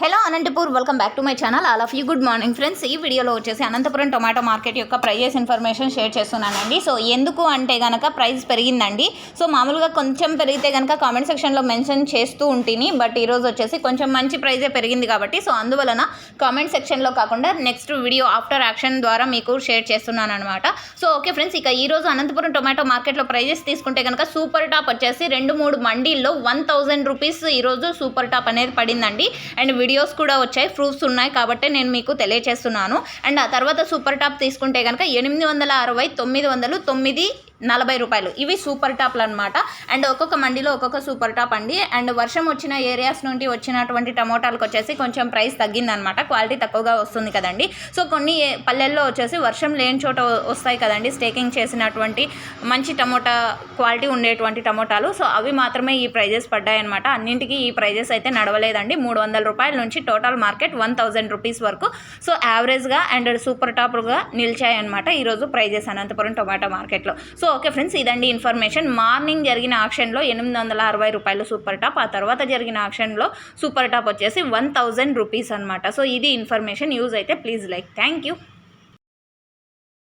Hello Anantapur welcome back to my channel all of you good morning friends ఈ వీడియోలో వచ్చేసి Anantapuram tomato market యొక్క prices information share చేస్తున్నానండి. So ఎందుకు అంటే కనుక ప్రైస్ పెరిగిందండి. సో మామూలుగా కొంచెం పెరిగితే కనుక కామెంట్ సెక్షన్లో మెన్షన్ చేస్తూ ఉంటుంది బట్ ఈరోజు వచ్చేసి కొంచెం మంచి ప్రైజే పెరిగింది కాబట్టి సో అందువలన కామెంట్ సెక్షన్లో కాకుండా నెక్స్ట్ వీడియో ఆఫ్టర్ యాక్షన్ ద్వారా మీకు షేర్ చేస్తున్నాను అనమాట సో ఓకే ఫ్రెండ్స్ ఇక ఈరోజు అనంతపురం టొమాటో మార్కెట్లో ప్రైజెస్ తీసుకుంటే కనుక సూపర్ టాప్ వచ్చేసి రెండు మూడు మండీల్లో వన్ థౌజండ్ రూపీస్ ఈరోజు సూపర్ టాప్ అనేది పడిందండి. అండ్ వీడియోస్ కూడా వచ్చాయి ప్రూఫ్స్ ఉన్నాయి కాబట్టి నేను మీకు తెలియచేస్తున్నాను. అండ్ ఆ తర్వాత సూపర్ టాప్ తీసుకుంటే కనుక ఎనిమిది వందల అరవై తొమ్మిది వందలు తొమ్మిది నలభై రూపాయలు. ఇవి సూపర్ టాప్లు అనమాట అండ్ ఒక్కొక్క మండిలో ఒక్కొక్క సూపర్ టాప్ అండి. అండ్ వర్షం వచ్చిన ఏరియాస్ నుండి వచ్చినటువంటి టమోటాలకు వచ్చేసి కొంచెం ప్రైస్ తగ్గిందనమాట క్వాలిటీ తక్కువగా వస్తుంది కదండి. సో కొన్ని ఏ- పల్లెల్లో వచ్చేసి వర్షం లేని చోట వస్తాయి కదండి. స్టేకింగ్ చేసినటువంటి మంచి టమోటా క్వాలిటీ ఉండేటువంటి టమోటాలు. సో అవి మాత్రమే ఈ ప్రైజెస్ పడ్డాయి అనమాట అన్నింటికి ఈ ప్రైజెస్ అయితే నడవలేదండి. మూడు వందల రూపాయల నుంచి total market one thousand rupees వరకు. సో యావరేజ్గా అండ్ సూపర్ టాప్గా నిలిచాయి అనమాట ఈరోజు ప్రైజెస్ అనంతపురం టొమాటో మార్కెట్లో. సో ఓకే ఫ్రెండ్స్ ఇదండి ఇన్ఫర్మేషన్. మార్నింగ్ జరిగిన ఆక్షన్లో ఎనిమిది వందల అరవై రూపాయలు సూపర్ టాప్. ఆ తర్వాత జరిగిన ఆక్షన్లో సూపర్ టాప్ వచ్చేసి వన్ థౌజండ్ రూపీస్ అనమాట సో ఇది ఇన్ఫర్మేషన్. యూజ్ అయితే ప్లీజ్ లైక్. Thank you.